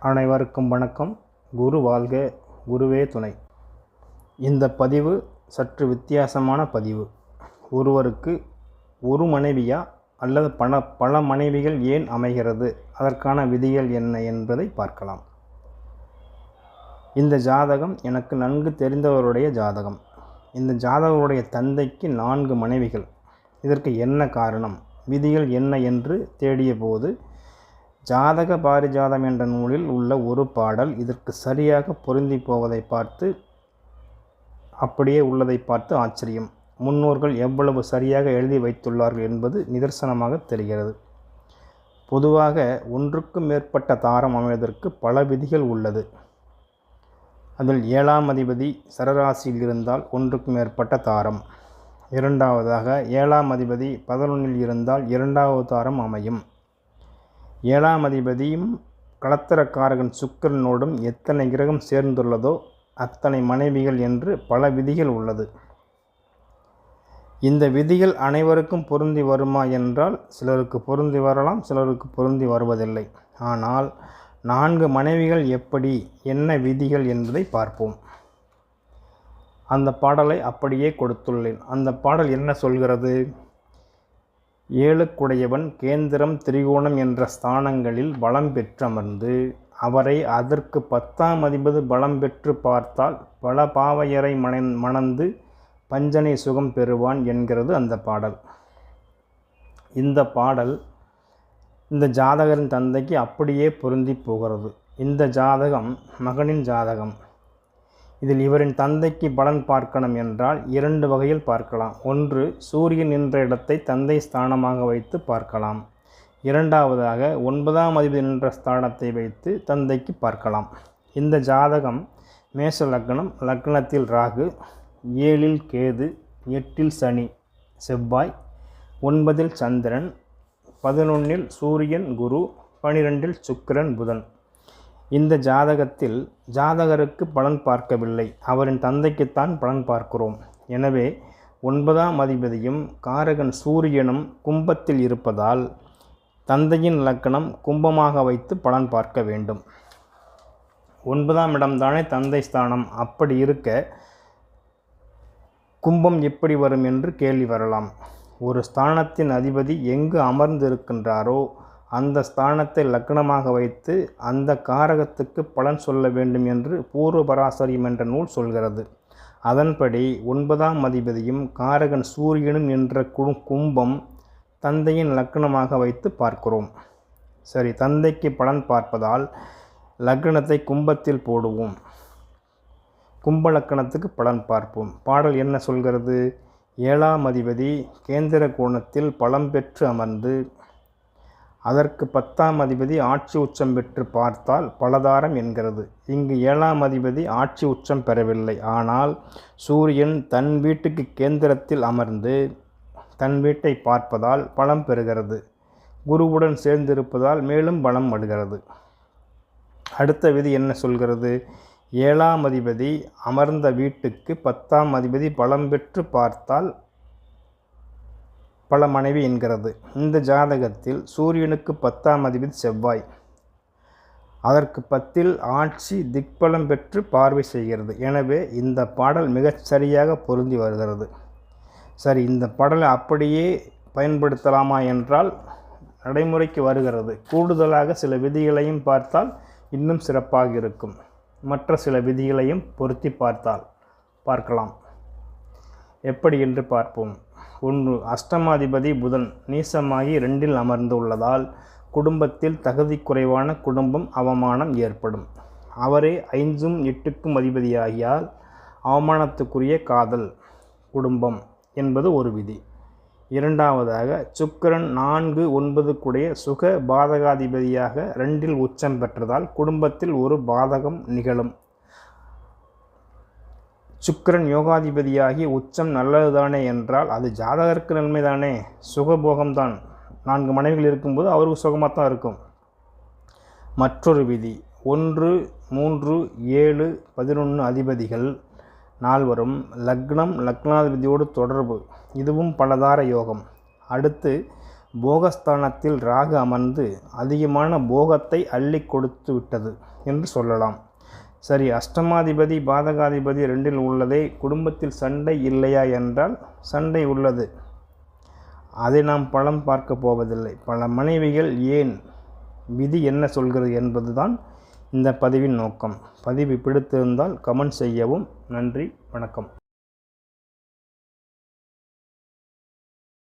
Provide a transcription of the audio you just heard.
அனைவருக்கும் வணக்கம். குரு வாழ்க குருவே துணை. இந்த பதிவு சற்று வித்தியாசமான பதிவு. ஒருவருக்கு ஒரு மனைவியா அல்லது பல பல மனைவிகள் ஏன் அமைகிறது? அதற்கான விதிகள் என்ன என்பதை பார்க்கலாம். இந்த ஜாதகம் எனக்கு நன்கு தெரிந்தவருடைய ஜாதகம். இந்த ஜாதகருடைய தந்தைக்கு நான்கு மனைவிகள். இதற்கு என்ன காரணம்? விதிகள் என்ன என்று தேடிய போது ஜாதக பாரிஜாதம் என்ற நூலில் உள்ள ஒரு பாடல் இதற்கு சரியாக பொருந்தி போவதை பார்த்து அப்படியே உள்ளதை பார்த்து ஆச்சரியம். முன்னோர்கள் எவ்வளவு சரியாக எழுதி வைத்துள்ளார்கள் என்பது நிதர்சனமாக தெரிகிறது. பொதுவாக ஒன்றுக்கும் மேற்பட்ட தாரம் அமைவதற்கு பல விதிகள் உள்ளது. அதில் ஏழாம் அதிபதி சரராசியில் இருந்தால் ஒன்றுக்கும் மேற்பட்ட தாரம். இரண்டாவதாக ஏழாம் அதிபதி பதினொன்றில் இருந்தால் இரண்டாவது தாரம் அமையும். ஏழாம் அதிபதியும் களத்திரக்காரகன் சுக்கிரனோடும் எத்தனை கிரகம் சேர்ந்துள்ளதோ அத்தனை மனைவிகள் என்று பல விதிகள் உள்ளது. இந்த விதிகள் அனைவருக்கும் பொருந்தி வருமா என்றால் சிலருக்கு பொருந்தி வரலாம் சிலருக்கு பொருந்தி வருவதில்லை. ஆனால் நான்கு மனைவிகள் எப்படி என்ன விதிகள் என்பதை பார்ப்போம். அந்த பாடலை அப்படியே கொடுத்துள்ளேன். அந்த பாடல் என்ன சொல்கிறது? ஏழுக்குடையவன் கேந்திரம் திரிகோணம் என்ற ஸ்தானங்களில் பலம் பெற்றமர்ந்து அவரை அதற்கு பத்தாம் அதிபது பலம் பெற்று பார்த்தால் பல பாவையரை மண மணந்து பஞ்சனை சுகம் பெறுவான் என்கிறது அந்த பாடல். இந்த பாடல் இந்த ஜாதகரின் தந்தைக்கு அப்படியே பொருந்தி போகிறது. இந்த ஜாதகம் மகனின் ஜாதகம். இதில் இவரின் தந்தைக்கு பலன் பார்க்கணும் என்றால் இரண்டு வகையில் பார்க்கலாம். ஒன்று சூரியன் நின்ற இடத்தை தந்தை ஸ்தானமாக வைத்து பார்க்கலாம். இரண்டாவதாக ஒன்பதாம் அதிபதி நின்ற ஸ்தானத்தை வைத்து தந்தைக்கு பார்க்கலாம். இந்த ஜாதகம் மேஷ லக்னம் லக்னத்தில் ராகு ஏழில் கேது எட்டில் சனி செவ்வாய் ஒன்பதில் சந்திரன் பதினொன்றில் சூரியன் குரு பனிரெண்டில் சுக்கிரன் புதன். இந்த ஜாதகத்தில் ஜாதகருக்கு பலன் பார்க்கவில்லை. அவரின் தந்தைக்குத்தான் பலன் பார்க்கிறோம். எனவே ஒன்பதாம் அதிபதியும் காரகன் சூரியனும் கும்பத்தில் இருப்பதால் தந்தையின் லக்கணம் கும்பமாக வைத்து பலன் பார்க்க வேண்டும். ஒன்பதாம் இடம்தானே தந்தை ஸ்தானம். அப்படி இருக்க கும்பம் எப்படி வரும் என்று கேள்வி வரலாம். ஒரு ஸ்தானத்தின் அதிபதி எங்கு அமர்ந்திருக்கின்றாரோ அந்த ஸ்தானத்தை லக்னமாக வைத்து அந்த காரகத்துக்கு பலன் சொல்ல வேண்டும் என்று பூர்வ பராசரியம் என்ற நூல் சொல்கிறது. அதன்படி ஒன்பதாம் அதிபதியும் காரகன் சூரியனும் என்ற கு கும்பம் தந்தையின் லக்னமாக வைத்து பார்க்கிறோம். சரி தந்தைக்கு பலன் பார்ப்பதால் லக்னத்தை கும்பத்தில் போடுவோம். கும்ப லக்கணத்துக்கு பலன் பார்ப்போம். பாடல் என்ன சொல்கிறது? ஏழாம் அதிபதி கேந்திர கோணத்தில் பலம் பெற்று அமர்ந்து அதற்கு பத்தாம் அதிபதி ஆட்சி உச்சம் பெற்று பார்த்தால் பலதாரம் என்கிறது. இங்கு ஏழாம் அதிபதி ஆட்சி உச்சம் பெறவில்லை. ஆனால் சூரியன் தன் வீட்டுக்கு கேந்திரத்தில் அமர்ந்து தன் வீட்டை பார்ப்பதால் பலம் பெறுகிறது. குருவுடன் சேர்ந்திருப்பதால் மேலும் பலம் வருகிறது அடுத்த விதி என்ன சொல்கிறது? ஏழாம் அதிபதி அமர்ந்த வீட்டுக்கு பத்தாம் அதிபதி பலம் பெற்று பார்த்தால் பல மனைவி என்கிறது. இந்த ஜாதகத்தில் சூரியனுக்கு பத்தாம் அதிபதி செவ்வாய். அதற்கு பத்தில் ஆட்சி திக்பலம் பெற்று பார்வை செய்கிறது. எனவே இந்த பாடல் மிகச் சரியாக பொருந்தி வருகிறது. சரி இந்த பாடலை அப்படியே பயன்படுத்தலாமா என்றால் நடைமுறைக்கு வருகிறது. கூடுதலாக சில விதிகளையும் பார்த்தால் இன்னும் சிறப்பாக இருக்கும். மற்ற சில விதிகளையும் பொருத்தி பார்த்தால் பார்க்கலாம். எப்படி என்று பார்ப்போம். ஒன்று அஷ்டமாதிபதி புதன் நீசமாகி ரெண்டில் அமர்ந்து உள்ளதால் குடும்பத்தில் தகுதி குறைவான குடும்பம் அவமானம் ஏற்படும். அவரே ஐந்தும் எட்டுக்கும் அதிபதியாகியால் அவமானத்துக்குரிய காதல் குடும்பம் என்பது ஒரு விதி. இரண்டாவதாக சுக்கிரன் நான்கு ஒன்பதுக்குடைய சுக பாதகாதிபதியாக ரெண்டில் உச்சம் பெற்றதால் குடும்பத்தில் ஒரு பாதகம் நிகழும். சுக்கரன் யோகாதிபதியாகி உச்சம் நல்லதுதானே என்றால் அது ஜாதகருக்கு நன்மைதானே? சுகபோகம்தான். நான்கு மனைவிகள் இருக்கும்போது அவருக்கு சுகமாக தான் இருக்கும். மற்றொரு விதி. ஒன்று மூன்று ஏழு பதினொன்று அதிபதிகள் நால்வரும் லக்னம் லக்னாதிபதியோடு தொடர்பு. இதுவும் பலதார யோகம். அடுத்து போகஸ்தானத்தில் ராகு அமர்ந்து அதிகமான போகத்தை அள்ளி கொடுத்து விட்டது என்று சொல்லலாம். சரி அஷ்டமாதிபதி பாதகாதிபதி ரெண்டில் உள்ளதே குடும்பத்தில் சண்டை இல்லையா என்றால் சண்டை உள்ளது. அதை நாம் பலம் பார்க்க போவதில்லை. பல மனைவிகள் ஏன் விதி என்ன சொல்கிறது என்பதுதான் இந்த பதிவின் நோக்கம். பதிவு பிடித்திருந்தால் கமெண்ட் செய்யவும். நன்றி வணக்கம்.